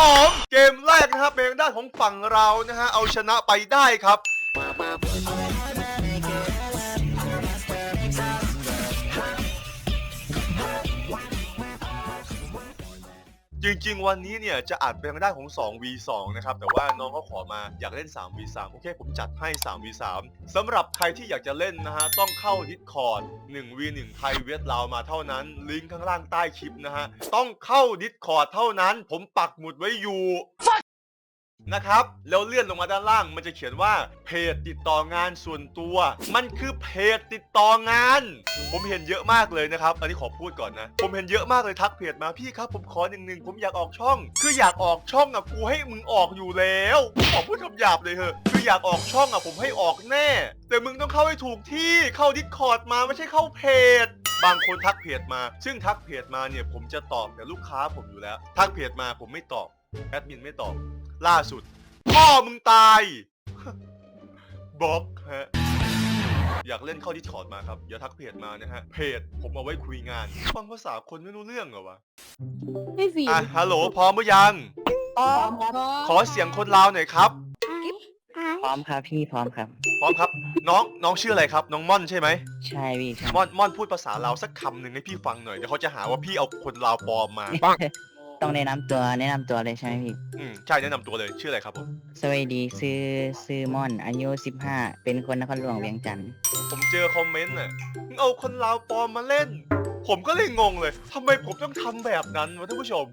ผม เกมแรกนะครับเป็นทางด้านของฝั่งเรานะฮะเอาชนะไปได้ครับ จริงๆ วันนี้เนี่ยจะอัดเป็นทางด้านของ 2v2 นะครับ แต่ว่าน้องเขาขอมาอยากเล่น 3v3 โอเค ผมจัดให้ 3v3 สำหรับใครที่อยากจะเล่นนะฮะ ต้องเข้า Discord 1v1 ไทยเวทลาวมาเท่านั้น ลิงก์ข้างล่างใต้คลิปนะฮะ ต้องเข้า Discord เท่านั้น ผมปักหมุดไว้อยู่ นะครับแล้วเลื่อนลงมาด้านล่างมันจะเขียนว่าเพจติดต่องานส่วนตัว มันคือเพจติดต่องาน ผมเห็นเยอะมากเลยนะครับ อันนี้ขอพูดก่อนนะ ผมเห็นเยอะมากเลยทักเพจมาพี่ครับ ผมขอหนึ่งหนึ่งผมอยากออกช่อง คืออยากออกช่องอะกูให้มึงออกอยู่แล้วขอพูดคำหยาบเลยเถอะคืออยากออกช่องอะผมให้ออกแน่ แต่มึงต้องเข้าให้ถูกที่เข้าดิสคอร์ดมาไม่ใช่เข้าเพจบางคนทักเพจมา ซึ่งทักเพจมาเนี่ยผมจะตอบแต่ลูกค้าผมอยู่แล้ว ทักเพจมาผมไม่ตอบแอดมินไม่ตอบ ล่าสุด พ่อมึงตายบล็อกฮะอยากเล่นเข้าดิสคอร์ดมาครับ อย่าทักเพจมานะฮะ เพจผมเอาไว้คุยงานฟังภาษาคนไม่รู้เรื่องเหรอวะไม่ฝีอะฮัลโหลพร้อมหรือยัง พร้อมครับขอเสียงคนลาวหน่อยครับ พร้อมครับพี่พร้อมครับ พร้อมครับ น้องน้องชื่ออะไรครับ น้องม่อนใช่ไหมใช่พี่ใช่ม่อนม่อนพูดภาษาลาวสักคำหนึ่งให้พี่ฟังหน่อยเดี๋ยวเขาจะหาว่าพี่เอาคนลาวปลอมมา ต้องแนะนำตัวแนะนำตัวเลยใช่ไหมพี่ อืมใช่แนะนำตัวเลยชื่ออะไรครับผม สวัสดีซื้อซื้อม่อนอายุ15 เป็นคนนครหลวงเวียงจันทร์ผมเจอคอมเมนต์น่ะมึงเอาคนลาวปลอมมาเล่น ผมก็เลยงงเลยทำไมผมต้องทำแบบนั้นวะท่านผู้ชม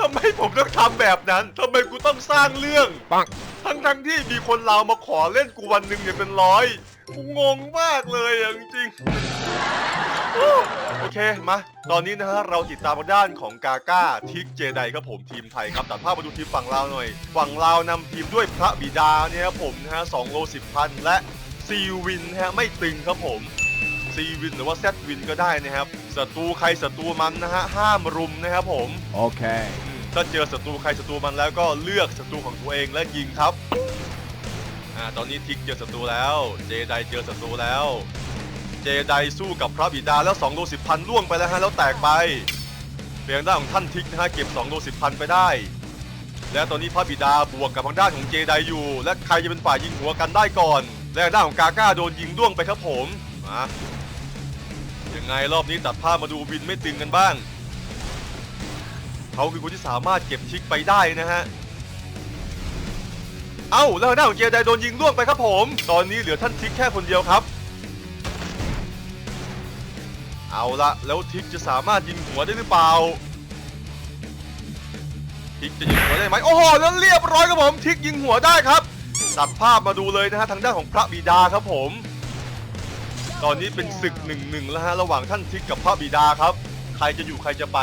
ทำไมผมต้องทำแบบนั้นทำไมกูต้องสร้างเรื่องปัง ทั้งทั้งๆที่มีคนลาวมาขอเล่นกูวันหนึ่งเนี่ยเป็นร้อยกูงงมากเลยอะจริงๆโอ้ โอเคมาตอนนี้นะฮะเราติดตามด้านของกาก้าทิกเจไดครับผมทีมไทยครับตัดภาพมาดูทีมฝั่งลาวหน่อย ฝั่งลาวนำทีมด้วยพระบิดาเนี่ยครับผมนะฮะสองโลสิบพันและซีวินนะฮะไม่ตึงครับผมซีวินหรือว่าแซดวินก็ได้นะครับศัตรูใครศัตรูมันนะฮะห้ามรุมนะครับผม Okay. อืมถ้าเจอศัตรูใครศัตรูมันแล้วก็เลือกศัตรูของตัวเองและยิงครับอ่าตอนนี้ทิกเจอศัตรูแล้ว เจไดเจอศัตรูแล้ว เจไดสู้กับพระบิดาแล้ว2โลสิบพันล่วงไปแล้วฮะแล้วแตกไปเพียงด้านของท่านทิกนะฮะเก็บ2โลสิบพันไปได้ และตอนนี้พระบิดาบวกกับทางด้านของเจไดอยู่ และใครจะเป็นฝ่ายยิงหัวกันได้ก่อน และด้านของกาก้าโดนยิงล่วงไปครับผมมายังไงรอบนี้ตัดภาพมาดูวินไม่ตึงกันบ้าง เขาคือคนที่สามารถเก็บทิกไปได้นะฮะเอ้าแล้วทางด้านของเจไดโดนยิงล่วงไปครับผม ตอนนี้เหลือท่านทิกแค่คนเดียวครับ เอาละแล้วทิกจะสามารถยิงหัวได้หรือเปล่า ทิกจะยิงหัวได้ไหมโอ้โหแล้วเรียบร้อยครับผมทิกยิงหัวได้ครับ ตัดภาพมาดูเลยนะฮะทางด้านของพระบิดาครับผม ตอนนี้เป็นศึกหนึ่งหนึ่งแล้วฮะระหว่างท่านทิกกับพระบิดาครับ ใครจะอยู่ใครจะไป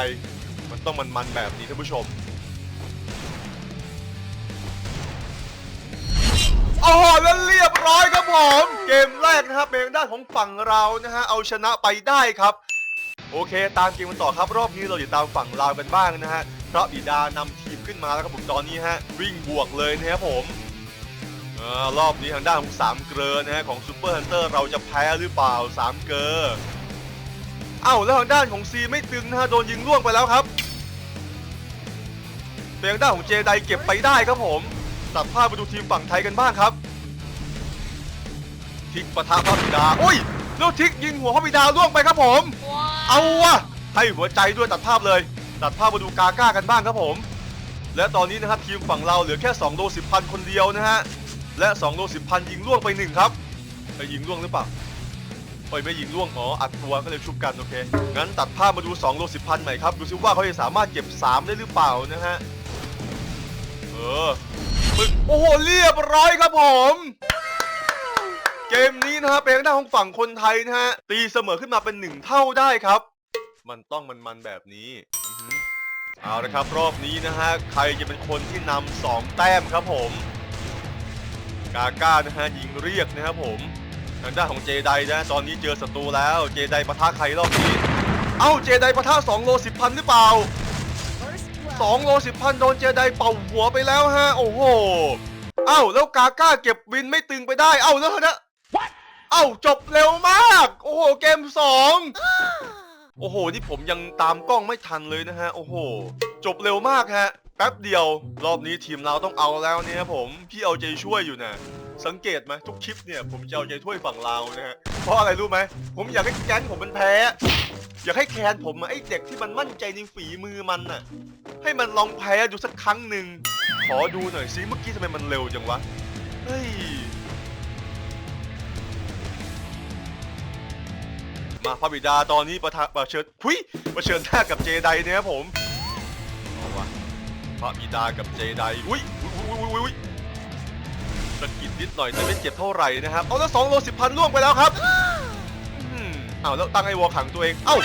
มันต้องมันๆแบบนี้ท่านผู้ชม โอ้โหแล้วเรียบร้อยครับผม เกมแรกนะครับเป็นทางด้านของฝั่งเรานะฮะ เอาชนะไปได้ครับ โอเค ตามเกมกันต่อครับ รอบนี้เราติดตามฝั่งลาวกันบ้างนะฮะ เพราะบิดานำทีมขึ้นมาแล้วครับผมตอนนี้ฮะ วิ่งบวกเลยนะครับผมออรอบนี้ทางด้านของสามเกลอนะฮะของซูเปอร์ฮันเตอร์เราจะแพ้หรือเปล่าสามเกลอเอ้าแล้วทางด้านของซีไม่ตึงนะฮะโดนยิงล่วงไปแล้วครับเป็นทางด้านของเจไดเก็บไปได้ครับผม ตัดภาพไปดูทีมฝั่งไทยกันบ้างครับ ทิกปะทะพระบิดาโอ้ยแล้วทิกยิงหัวพระบิดาล่วงไปครับผม เอาวะให้หัวใจด้วยตัดภาพเลย ตัดภาพมาดูกาก้ากันบ้างครับผม และตอนนี้นะครับทีมฝั่งเราเหลือแค่2โล10พันคนเดียวนะฮะ และ2โล10พันยิงล่วงไปหนึ่งครับไปยิงล่วงหรือเปล่าโอ้ยไม่ยิงล่วงอ๋ออัดตัวก็เลยชุบกันโอเค งั้นตัดภาพมาดู2โล10พันใหม่ครับ ดูซิว่าเขาจะสามารถเก็บ 3 ได้หรือเปล่านะฮะ เออ ปึ๊กโอ้โหเรียบร้อยครับผม เกมนี้นะฮะเป็นทางด้านของฝั่งคนไทยนะฮะตีเสมอขึ้นมาเป็นหนึ่งเท่าได้ครับ มันต้องมันๆแบบนี้อือหือเอาละครับ รอบนี้นะฮะใครจะเป็นคนที่นำสองแต้มครับผม กาก้านะฮะยิงเรียกนะครับผมทางด้านของเจไดนะตอนนี้เจอศัตรูแล้วเจไดปะทะใครรอบนี้ เอ้าเจไดปะทะ2โล10พันหรือเปล่า 2 โล 10 พันโดนเจไดเป่าหัวไปแล้วฮะ โอ้โห เอ้า แล้วกาก้าเก็บวินไม่ตึงไปได้ เอ้า แล้วนะเอ้า จบเร็วมาก โอ้โห เกมสองโอ้โห นี่ผมยังตามกล้องไม่ทันเลยนะฮะ โอ้โห จบเร็วมากฮะ แป๊บเดียวรอบนี้ทีมเราต้องเอาแล้วเนี่ยผมพี่เอาใจช่วยอยู่นะสังเกตไหมทุกคลิปเนี่ยผมจะเอาใจช่วยฝั่งเรานะฮะเพราะอะไรรู้ไหมผมอยากให้แก๊งผมมันแพ้อยากให้แคนผมไอ้เด็กที่มันมั่นใจในฝีมือมันน่ะ ให้มันลองแพ้ดูสักครั้งหนึ่งขอดูหน่อยซิเมื่อกี้ทำไมมันเร็วจังวะเฮ้ยมาพระบิดาตอนนี้ประทะประเชิญพุยประเชิญหน้ากับเจไดเนี่ยครับผม พระบิดากับเจไดอุ้ยอุ้ยอุ้ยอุ้ยอุ้ยสะกิดนิดหน่อยแต่ไม่เจ็บเท่าไหร่นะครับ เอาแล้วสองโลสิบพันล่วงไปแล้วครับอืมเอาแล้วตั้งไอ้วอขังตัวเอง เอ้า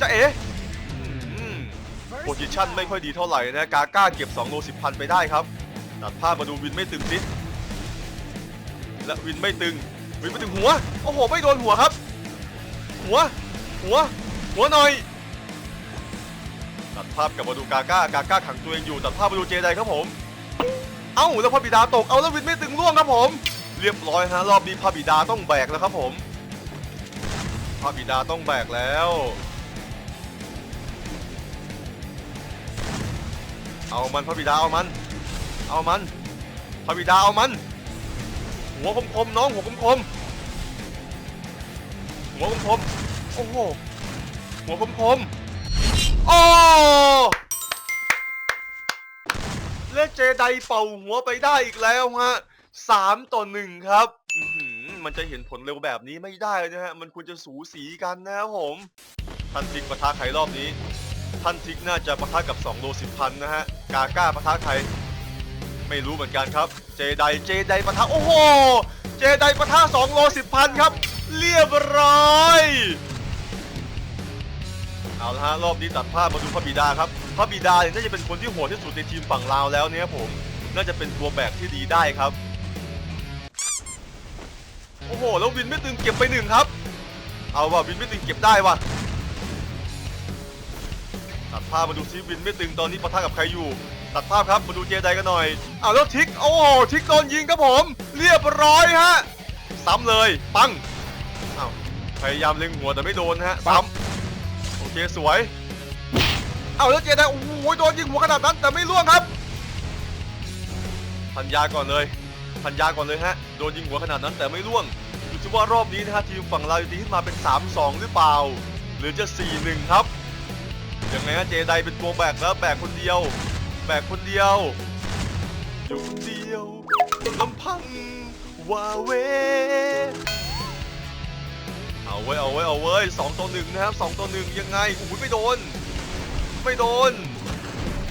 จะเอ๋โพซิชั่นไม่ค่อยดีเท่าไหร่นะกาก้าเก็บ2โล10พันไปได้ครับ ตัดภาพมาดูวินไม่ตึงสิและวินไม่ตึง วินไม่ตึงหัว โอ้โห ไม่โดนหัวครับ หัว หัว หัวหน่อย ตัดภาพกลับมาดูกาก้ากาก้าขังตัวเองอยู่ตัดภาพมาดูเจไดครับผม เอ้าแล้วพระบิดาตกเอาแล้ววินไม่ตึงล่วงครับผม เรียบร้อยฮะรอบนี้พระบิดาต้องแบกแล้วครับผมพระบิดาต้องแบกแล้ว เอามันพระบิดาเอามัน เอามันพระบิดาเอามัน หัวคมๆน้องหัวคมๆหัวคมๆโอ้โหหัวคมๆ โอ้เลือดเจไดเป่าหัวไปได้อีกแล้วฮะสามต่อหนึ่งครับมันจะเห็นผลเร็วแบบนี้ไม่ได้นะฮะ มันควรจะสูสีกันนะครับผมทันทิกปะทะใครรอบนี้ทันทิกน่าจะปะทะกับ 2 โลสิบพันนะฮะ กาก้าปะทะใคร ไม่รู้เหมือนกันครับ เจได เจไดปะทะ โอ้โห เจไดปะทะ2โลสิบพันครับ เรียบร้อย เอาละฮะรอบนี้ตัดภาพมาดูพระบิดาครับพระบิดาเนี่ยน่าจะเป็นคนที่โหดที่สุดในทีมฝั่งลาวแล้วเนี่ยครับผมน่าจะเป็นตัวแบกที่ดีได้ครับโอ้โหแล้ววินไม่ตึงเก็บไปหนึ่งครับ เอาว่ะวินไม่ตึงเก็บได้ว่ะตัดภาพมาดูซิวินไม่ตึงตอนนี้ปะทะกับใครอยู่ ตัดภาพครับมาดูเจไดกันหน่อยเอาแล้วทิกโอ้โหทิกโดนยิงครับผม เรียบร้อยฮะซ้ำเลยปังอ้าพยายามเล็งหัวแต่ไม่โดนฮะซ้ำ เคสวย เอาแล้วเจไดโอ้โหโดนยิงหัวขนาดนั้นแต่ไม่ล่วงครับ พันยาก่อนเลย พันยาก่อนเลยฮะ โดนยิงหัวขนาดนั้นแต่ไม่ล่วงดูสิว่ารอบนี้นะฮะทีมฝั่งเราจะดีขึ้นมาเป็น 3-2 หรือเปล่า หรือจะ 4-1 ครับ ยังไงฮะเจไดเป็นตัวแบกแล้วแบกคนเดียว แบกคนเดียว อยู่คนเดียวลำพังวาเว เอาไว้ยเอาไว้ยเอาไว้ยสองต่อหนึ่งนะครับสองต่อหนึ่งยังไงอุ้ยไม่โดน ไม่โดน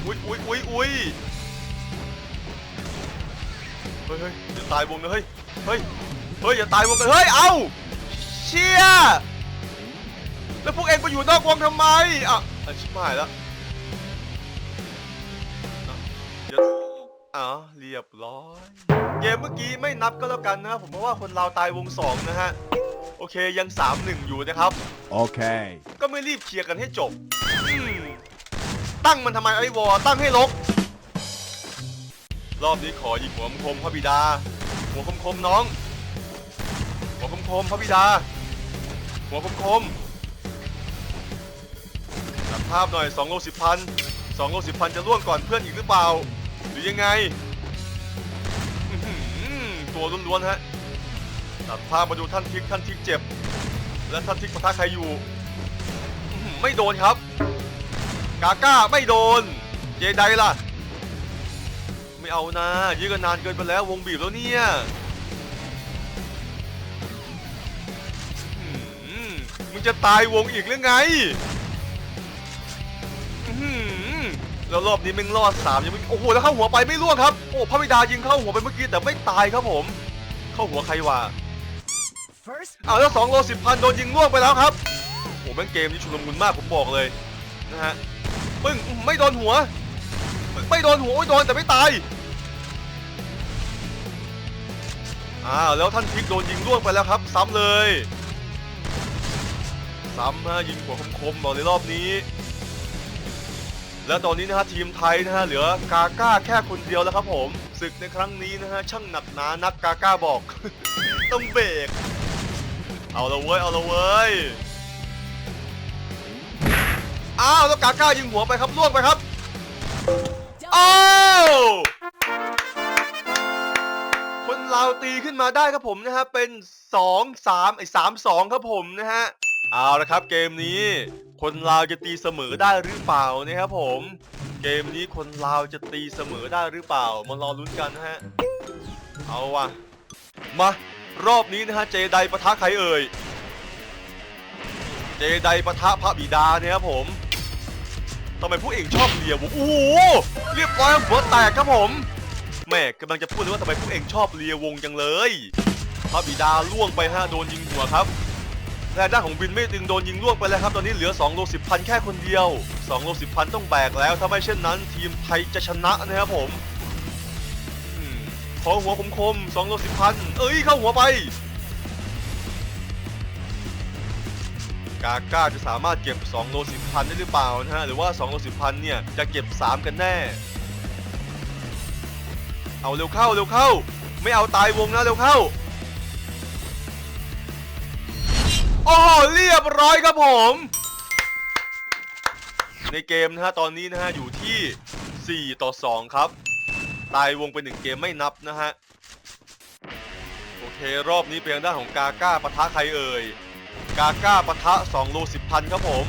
อุ้ยอุ้ยอุ้ยอุ้ยเฮ้ยเฮ้ยอย่าตายวงนะเฮ้ยเฮ้ยเฮ้ยอย่าตายวงกันเฮ้ยเอาเชี่ยแล้วพวกเองไปอยู่นอกวงทำไมอะอชิบหายแล้วอะเดี๋อเรียบร้อย เกมเมื่อกี้ไม่นับก็แล้วกันนะผมเพราะว่าคนเราตายวงสองนะฮะ โอเคยัง 3-1 อยู่นะครับ Okay. ก็ไม่รีบเคลียร์กันให้จบอืมตั้งมันทำไมไอ้วอตั้งให้ลก รอบนี้ขอยิงหัวคมๆพระบิดา หัวคมๆน้อง หัวคมๆพระบิดา หัวคมๆตัดภาพหน่อย2โลสิบพัน2โลสิบพันจะล่วงก่อนเพื่อนอีกหรือเปล่า หรือยังไงอื้อหือตัวล้วนๆฮะ ตัดภาพมาดูท่านทิกท่านทิกเจ็บ และท่านทิกปะทะใครอยู่อื้อหือไม่โดนครับ กาก้าไม่โดน เจไดล่ะ ไม่เอานะยื้อกันนานเกินไปแล้ววงบีบแล้วเนี่ยอื้อหือมึงจะตายวงอีกหรือไงอื้อหือแล้วรอบนี้มึงรอดสามยังไม่โอ้โหแล้วเข้าหัวไปไม่ล่วงครับ โอ้พระบิดายิงเข้าหัวไปเมื่อกี้แต่ไม่ตายครับผม เข้าหัวใครวะ เอาแล้วสองโลสิบพันโดนยิงล่วงไปแล้วครับโอ้แม่งเกมนี้ชุลมุนมากผมบอกเลยนะฮะปึ้งไม่โดนหัว ไม่โดนหัวโอ้ยโดนแต่ไม่ตายอ้าวแล้วท่านพิกโดนยิงล่วงไปแล้วครับ ซ้ำเลยซ้ำฮะยิงหัวคมๆบอกในรอบนี้ แล้วตอนนี้นะฮะทีมไทยนะฮะเหลือกาก้าแค่คนเดียวแล้วครับผมศึกในครั้งนี้นะฮะช่างหนักหนานักกาก้าบอก ต้องเบรก เอาละเว้ย เอาละเว้ย อ้าวแล้วกาก้ายิงหัวไปครับล่วงไปครับ อ้าวคนลาวตีขึ้นมาได้ครับผมนะฮะ เป็น2 3ไอ้3 2ครับผมนะฮะ เอาละครับเกมนี้ คนลาวจะตีเสมอได้หรือเปล่านะครับผม เกมนี้คนลาวจะตีเสมอได้หรือเปล่ามารอลุ้นกันนะฮะ เอาว่ะ มา รอบนี้นะฮะเจไดปะทะใครเอ่ย เจไดปะทะพระบิดาเนี่ยครับผมทำไมผู้เอกชอบเลียวงโอ้โหเรียบร้อยหัวแตกครับผมแม่กำลังจะพูดเลยว่าทำไมผู้เอกชอบเลียวงจังเลยพระบิดาล่วงไปฮะโดนยิงหัวครับและด้านของบินไม่ตึงโดนยิงล่วงไปแล้วครับ ตอนนี้เหลือ2โล10พันแค่คนเดียว2โล10พันต้องแบกแล้ว ถ้าไม่เช่นนั้น ทีมไทยจะชนะนะครับผม ขอหัวคมๆ2โล10พันเอ้ยเข้าหัวไป กาก้าจะสามารถเก็บ2โล10พันได้หรือเปล่านะฮะหรือว่า2โล10พันเนี่ยจะเก็บ 3 กันแน่ เอาเร็วเข้าเร็วเข้า ไม่เอาตายวงนะเร็วเข้าโอ้เรียบร้อยครับผม ในเกมนะฮะตอนนี้นะฮะอยู่ที่ 4 ต่อ 2 ครับ ตายวงไปหนึ่งเกมไม่นับนะฮะ โอเครอบนี้เป็นทางด้านของกาก้าปะทะใครเอ่ย กาก้าปะทะ2โล10พันครับผม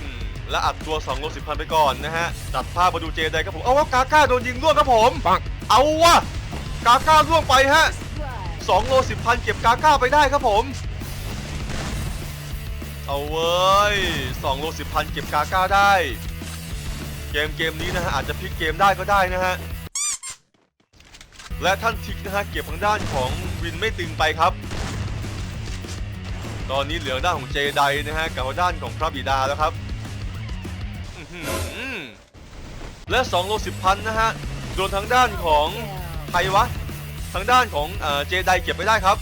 อืมและอัดตัว2โล10พันไปก่อนนะฮะตัดภาพมาดูเจไดครับผม เอาว่ากาก้าโดนยิงล่วงครับผมปังเอาวะกาก้าล่วงไปฮะ2โล10พันเก็บกาก้าไปได้ครับผมเอาเว้ย2โล10พันเก็บกาก้าได้ เกมเกมนี้นะฮะ อาจจะพลิกเกมได้ก็ได้นะฮะ และท่านทิกนะฮะเก็บทางด้านของวินไม่ตึงไปครับ ตอนนี้เหลือด้านของเจไดนะฮะกับด้านของพระบิดาแล้วครับอื้อหือและ2โล10พันนะฮะโดนทางด้านของใครวะทางด้านของเจไดเก็บไม่ได้ครับ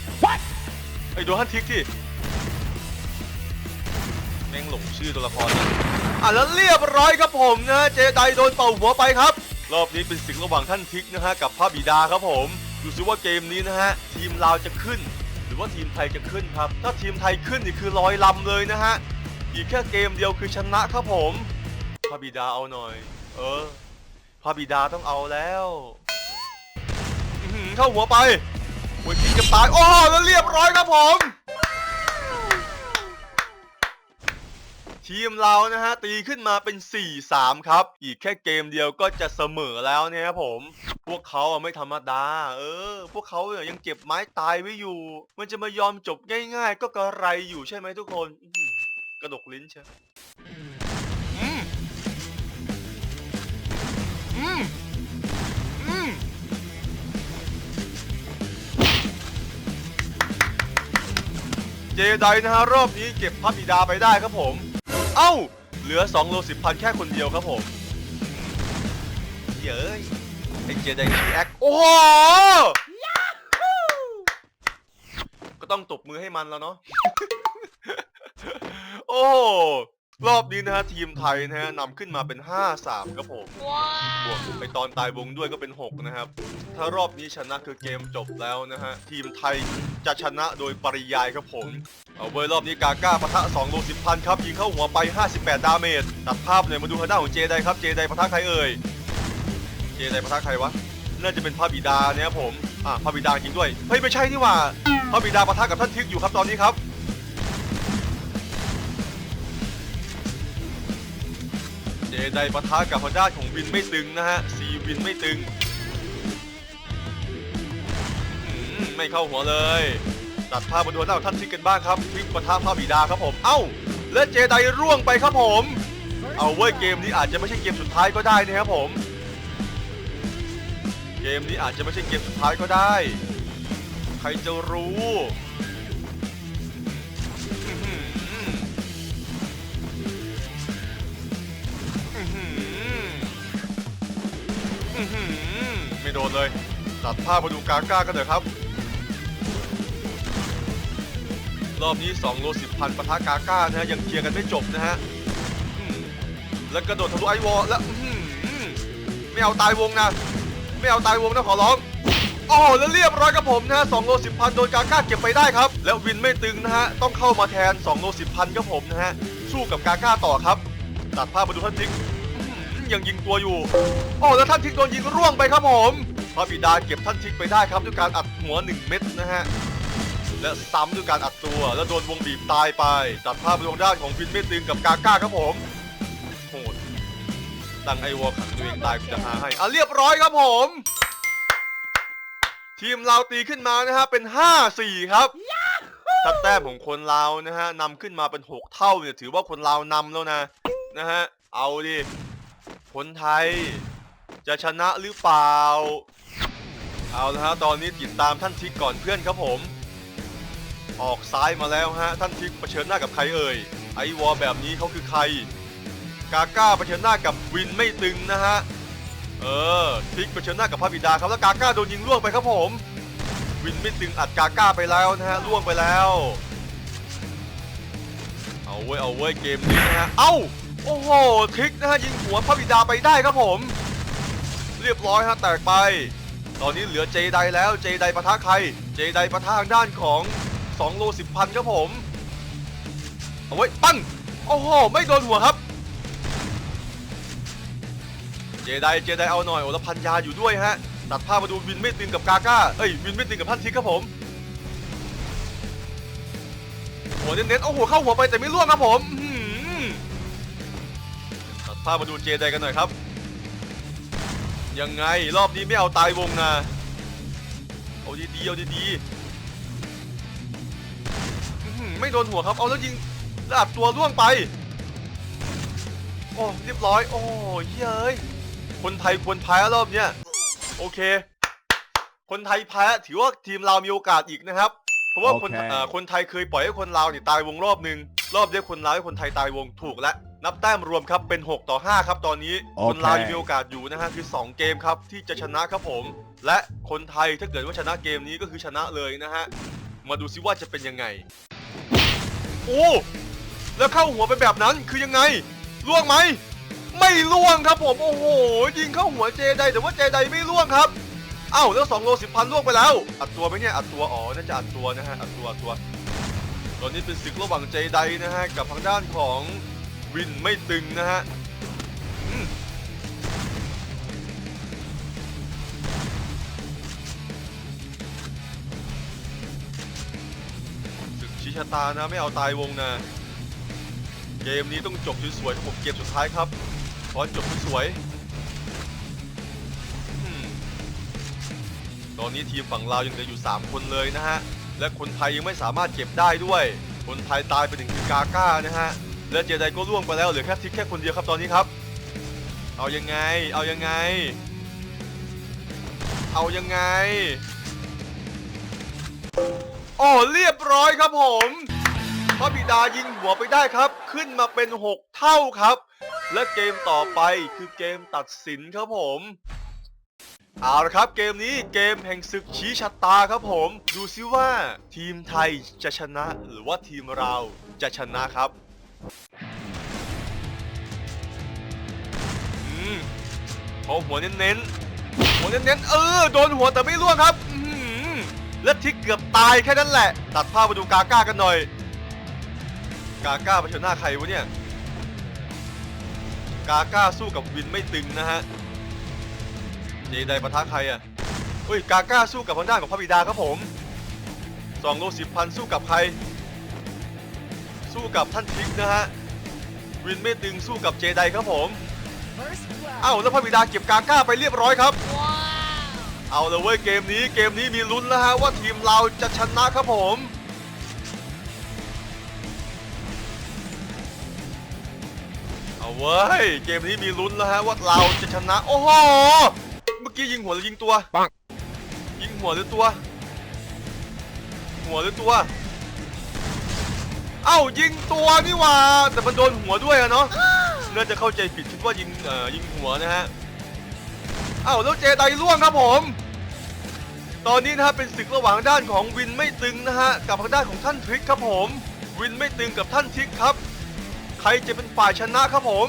ไอ้โดนท่านทิกที่แม่งหลงชื่อตัวละครนะอะแล้วเรียบร้อยครับผมนะเจไดโดนเป่าหัวไปครับ รอบนี้เป็นศึกระหว่างท่านทิกนะฮะกับพระบิดาครับผมดูซิว่าเกมนี้นะฮะทีมลาวจะขึ้น หรือว่าทีมไทยจะขึ้นครับ ถ้าทีมไทยขึ้นนี่คือลอยลำเลยนะฮะอีกแค่เกมเดียวคือชนะครับผมพระบิดาเอาหน่อย เออพระบิดาต้องเอาแล้วอื้อหือเข้าหัวไปหัวคิงจะตายโอ้โหแล้วเรียบร้อยครับผม ทีมเรานะฮะตีขึ้นมาเป็น 4-3 ครับ อีกแค่เกมเดียวก็จะเสมอแล้วเนี่ยครับผม พวกเขาไม่ธรรมดา เออ พวกเขาเนี่ยยังเก็บไม้ตายไว้อยู่ มันจะมายอมจบง่าย ๆ ก็กระไรอยู่ใช่ไหมทุกคนกระดกลิ้นเชียวอืมอืมอืมเจไดนะฮะรอบนี้เก็บพระบิดาไปได้ครับผม เอ้า เหลือ2โล10พันแค่คนเดียวครับผมเย้ยไอเจไดรีแอคโอ้โหก็ต้องตบมือให้มันแล้วเนาะโอ้ รอบนี้นะฮะทีมไทยนะฮะนำขึ้นมาเป็น 5-3ครับผมบวกไปตอนตายวงด้วยก็เป็น 6 นะครับ ถ้ารอบนี้ชนะคือเกมจบแล้วนะฮะ ทีมไทยจะชนะโดยปริยายครับผม เอาเว้ยรอบนี้กาก้าปะทะ2โล10พันครับ ยิงเข้าหัวไป 58 ดาเมจตัดภาพเลยมาดูทางด้านของเจไดครับ เจไดปะทะใครเอ่ย เจไดปะทะใครวะ น่าจะเป็นพระบิดาเนี่ยครับผม อะพระบิดาจริงด้วย เฮ้ยไม่ใช่นี่หว่าพระบิดาปะทะกับท่านทิกอยู่ครับตอนนี้ครับ ไดปะทะกับทางด้านของวินไม่ตึงนะฮะซีวินไม่ตึงมไม่เข้าหัวเลย ตัดภาพมาดูทางด้านของท่านทิกกันบ้างครับทิกปะทะพระบิดาครับผม เอ้า และเจไดร่วงไปครับผม เอาเว้ยเกมนี้อาจจะไม่ใช่เกมสุดท้ายก็ได้นะครับผม เกมนี้อาจจะไม่ใช่เกมสุดท้ายก็ได้ ใครจะรู้ อื้อหือไม่โดนเลย ตัดภาพมาดูกาก้ากันเถอะครับ รอบนี้ 2 โล 10 พันปะทะกาก้านะฮะยังเคลียร์กันไม่จบนะฮะอืมแล้วกระโดดทะลุไอวอลแล้วอื้อหือไม่เอาตายวงนะ ไม่เอาตายวงนะขอร้อง โอ้โหแล้วเรียบร้อยครับผมนะฮะ2โล10พันโดนกาก้าเก็บไปได้ครับ แล้ววินไม่ตึงนะฮะ ต้องเข้ามาแทน 2 โล10พันครับผมนะฮะ สู้กับกาก้าต่อครับ ตัดภาพมาดูท่านทิก ยังยิงตัวอยู่โอ้แล้วท่านทิกโดนยิงร่วงไปครับผมพระบิดาเก็บท่านทิกไปได้ครับด้วยการอัดหัวหนึ่งเม็ดนะฮะและซ้ำด้วยการอัดตัวแล้วโดนวงบีบตายไปตัดภาพไปตรงด้านของวินไม่ตึงกับกาก้าครับผมโหดตั้งไอวอลขังตัวเองตายกูจะหาให้อะเรียบร้อยครับผม ทีมเราตีขึ้นมานะฮะเป็น 5-4 ครับถ้าแต้มของคนเรานะฮะนำขึ้นมาเป็น 6 เท่าเนี่ยถือว่าคนเรานำแล้วนะนะฮะเอาดิ คนไทย จะชนะหรือเปล่า เอาละฮะตอนนี้ติดตามท่านทิกก่อนเพื่อนครับผม ออกซ้ายมาแล้วฮะท่านทิกเผชิญหน้ากับใครเอ่ยไอวอลแบบนี้เขาคือใคร กาก้าเผชิญหน้ากับวินไม่ตึงนะฮะเออทิกเผชิญหน้ากับพระบิดาครับแล้วกาก้าโดนยิงล่วงไปครับผม วินไม่ตึงอัดกาก้าไปแล้วนะฮะล่วงไปแล้วเอาเว้ยเอาเว้ยเกมนี้นะฮะเอ้า โอ้โหทิกนะฮะยิงหัวพระบิดาไปได้ครับผม เรียบร้อยฮะแตกไป ตอนนี้เหลือเจไดแล้วเจไดปะทะใคร เจไดปะทะทางด้านของ2โล10พันครับผมเอาไว้ปั้งโอ้โหไม่โดนหัวครับ เจไดเจไดเอาหน่อยโอ้แล้วพันยาอยู่ด้วยฮะตัดภาพมาดูวินไม่ตินกับกาก้าเอ้ยวินไม่ตินกับท่านทิกครับผมหัวเน้นๆโอ้โหเข้าหัวไปแต่ไม่ร่วงครับผม ตัดภาพมาดูเจไดกันหน่อยครับ ยังไงรอบนี้ไม่เอาตายวงนะเอาดีๆเอาดีๆอื้อหือไม่โดนหัวครับ เอาแล้วยิงแล้วอัดตัวล่วงไป โอ้เรียบร้อย โอ้เย้ย คนไทยควรแพ้รอบเนี้ยโอเค คนไทยแพ้ถือว่าทีมเรามีโอกาสอีกนะครับ เพราะว่าคนโอเคเอ่อคนไทยเคยปล่อยให้คนลาวเนี่ยตายวงรอบหนึ่งรอบเนี้ยคนลาวให้คนไทยตายวงถูกแล้ว นับแต้มรวมครับเป็น 6 ต่อ 5 ครับตอนนี้โอเค คนลาวยังมีโอกาสอยู่นะฮะคือ 2 เกมครับที่จะชนะครับผม และคนไทยถ้าเกิดว่าชนะเกมนี้ก็คือชนะเลยนะฮะมาดูซิว่าจะเป็นยังไงโอ้แล้วเข้าหัวไปแบบนั้นคือยังไงล่วงไหม ไม่ล่วงครับผมโอ้โหยิงเข้าหัวเจไดแต่ว่าเจไดไม่ล่วงครับ เอ้าแล้ว2โล10พันล่วงไปแล้ว อัดตัวไหมเนี่ยอัดตัวอ๋อน่าจะอัดตัวนะฮะอัดตัวอัดตัว ตอนนี้เป็นศึกระหว่างเจไดนะฮะกับทางด้านของ วินไม่ตึงนะฮะศึกชี้ชะตานะไม่เอาตายวงนะ เกมนี้ต้องจบสวยๆผมเกมสุดท้ายครับ ขอจบสวยๆตอนนี้ทีมฝั่งลาวยังเหลืออยู่ 3 คนเลยนะฮะ และคนไทยยังไม่สามารถเก็บได้ด้วย คนไทยตายไปถึงคือกาก้านะฮะ และเจไดก็ล่วงไปแล้วเหลือแค่ทิกแค่คนเดียวครับตอนนี้ครับ เอายังไง เอายังไง เอายังไงโอ้เรียบร้อยครับผมพระบิดายิงหัวไปได้ครับ ขึ้นมาเป็น 6 เท่าครับ และเกมต่อไปคือเกมตัดสินครับผมเอาละครับเกมนี้เกมแห่งศึกชี้ชะตาครับผม ดูซิว่าทีมไทยจะชนะหรือว่าทีมเราจะชนะครับ อืมเอาหัวเน้นๆ หัวเน้นๆ เออ โดนหัวแต่ไม่ร่วงครับ อื้อหือและทิกเกือบตายแค่นั้นแหละ ตัดภาพมาดูกาก้ากันหน่อย กาก้าเผชิญหน้าใครวะเนี่ย กาก้าสู้กับวินไม่ตึงนะฮะเจไดปะทะใครอะเฮ้ย กาก้าสู้กับทางด้านของพระบิดาครับผมสองโลสิบพันสู้กับใคร สู้กับท่านทิกนะฮะ วินไม่ตึงสู้กับเจไดครับผม เอ้าแล้วพระบิดาเก็บกาก้าไปเรียบร้อยครับ เอาเลยเว้ยเกมนี้เกมนี้มีลุ้นแล้วฮะว่าทีมเราจะชนะครับผมเอาเว้ยเกมนี้มีลุ้นแล้วฮะว่าเราจะชนะ โอ้โหเมื่อกี้ยิงหัวหรือยิงตัวปังยิงหัวหรือตัว หัวหรือตัว เอ้ายิงตัวนี่หว่า แต่มันโดนหัวด้วยอะเนาะน่าจะเข้าใจผิดคิดว่ายิงเอ่อยิงหัวนะฮะเอ้าแล้วเจไดล่วงครับผม ตอนนี้นะฮะเป็นศึกระหว่างด้านของวินไม่ตึงนะฮะกับทางด้านของท่านทริกครับผม วินไม่ตึงกับท่านทริกครับ ใครจะเป็นฝ่ายชนะครับผม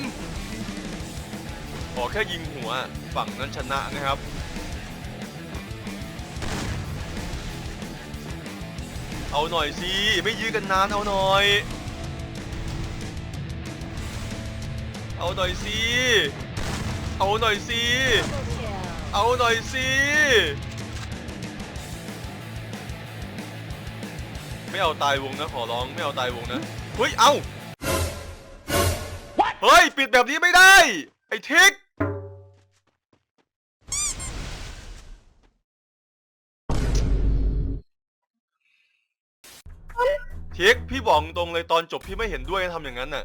ขอแค่ยิงหัวฝั่งนั้นชนะนะครับ เอาหน่อยสิไม่ยื้อกันนานเอาหน่อย เอาหน่อยสิเอาหน่อยสิเอาหน่อยสิไม่เอาตายวงนะขอร้องไม่เอาตายวงนะเฮ้ยเอาเฮ้ยปิดแบบนี้ไม่ได้ ไอ้ทิก ทิกพี่บอกตรงเลยตอนจบพี่ไม่เห็นด้วยให้ทำอย่างนั้นน่ะ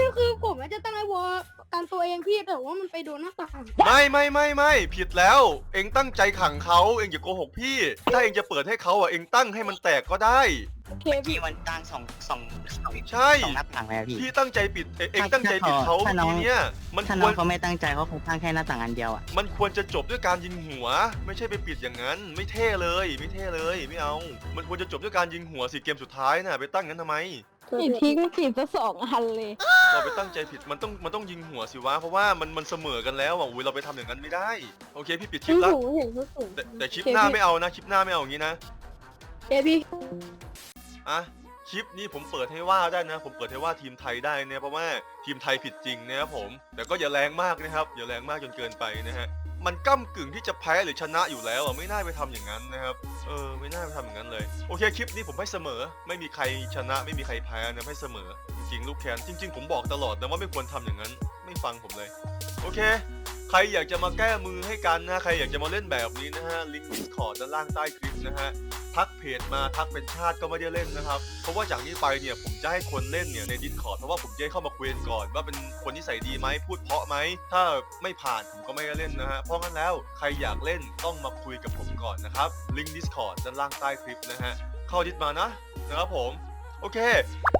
ก็คือผมจะตั้งไอ้วอลกันตัวเองพี่แต่ว่ามันไปโดนหน้าต่างไม่ไม่ไม่ไม่ผิดแล้ว เองตั้งใจขังเขาเองอย่าโกหกพี่ ถ้าเองจะเปิดให้เขาอะเองตั้งให้มันแตกก็ได้โอเคเมื่อพี่กี้มันตั้งสองสองสองใช่ สองหน้าต่างเลยอะพี่ พี่ตั้งใจปิดเอเองถ้าตั้งใจปิดเขาถ้าน้องทีเนี้ยมันถ้าคน้วองรเขาไม่ตั้งใจเขาคงตั้งแค่หน้าต่างอันเดียวอะมันควรจะจบด้วยการยิงหัว ไม่ใช่ไปปิดอย่างนั้น ไม่เท่เลย ไม่เท่เลยไม่เอา มันควรจะจบด้วยการยิงหัวสิเกมสุดท้ายน่ะไปตั้งงั้นทำไมอีกทิ้งผิดซะสองอันเลย เราไปตั้งใจผิดมันต้องมันต้องยิงหัวสิวะเพราะว่ามันมันเสมอกันแล้วอะอุ้ยเราไปทำอย่างนั้นไม่ได้ โอเคพี่ปิดคลิพี่ปแล้วหูเห็นเขาสูงแต่แต่คลิปหน้าไม่เอานะคลิปหน้าไม่เอาอย่างนี้นะเอยพี่ อะคลิปนี้ผมเปิดให้ว่าได้นะ ผมเปิดให้ว่าทีมไทยได้เนี่ยเพราะว่าทีมไทยผิดจริงนะครับผม แต่ก็อย่าแรงมากนะครับอย่าแรงมากจนเกินไปนะฮะมันก้ากึ่งที่จะแพ้หรือชนะอยู่แล้วอะไม่น่าไปทำอย่างนั้นนะครับเออไม่น่าไปทำอย่างนั้นเลยโอเคคลิปนี้ผมให้เสมอ ไม่มีใครชนะ ไม่มีใครแพ้นะให้เสมอ จริงลูกแคนจริง ๆ ผมบอกตลอดนะว่าไม่ควรทำอย่างนั้น ไม่ฟังผมเลย โอเค รอยากจะมาแก้มือให้กันนะใครอยากจะมาเล่นแบบนี้นะฮะลิงก์ Discord ด้านล่างใต้คลิปนะฮะทักเพจมาทักเป็นชาติก็ไม่ได้เล่นนะครับ เพราะว่าจากนี้ไปเนี่ยผมจะให้คนเล่นเนี่ยใน Discord เพราะว่าผมจะให้เข้ามาคุยกันก่อนว่าเป็นคนที่ใส่ดีไหมพูดเพาะไหมถ้าไม่ผ่านผมก็ไม่ได้เล่นนะฮะเพราะงั้นแล้วใครอยากเล่นต้องมาคุยกับผมก่อนนะครับลิงก์ Discord ด้านล่างใต้คลิปนะฮะเข้าดิสมานะนะครับผมโอเค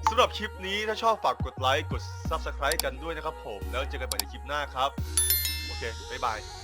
สำหรับคลิปนี้ถ้าชอบฝากกดไลค์กด Subscribe กันด้วยนะครับผมแล้วเจอกันใหม่ในคลิปหน้าครับ ok 拜拜。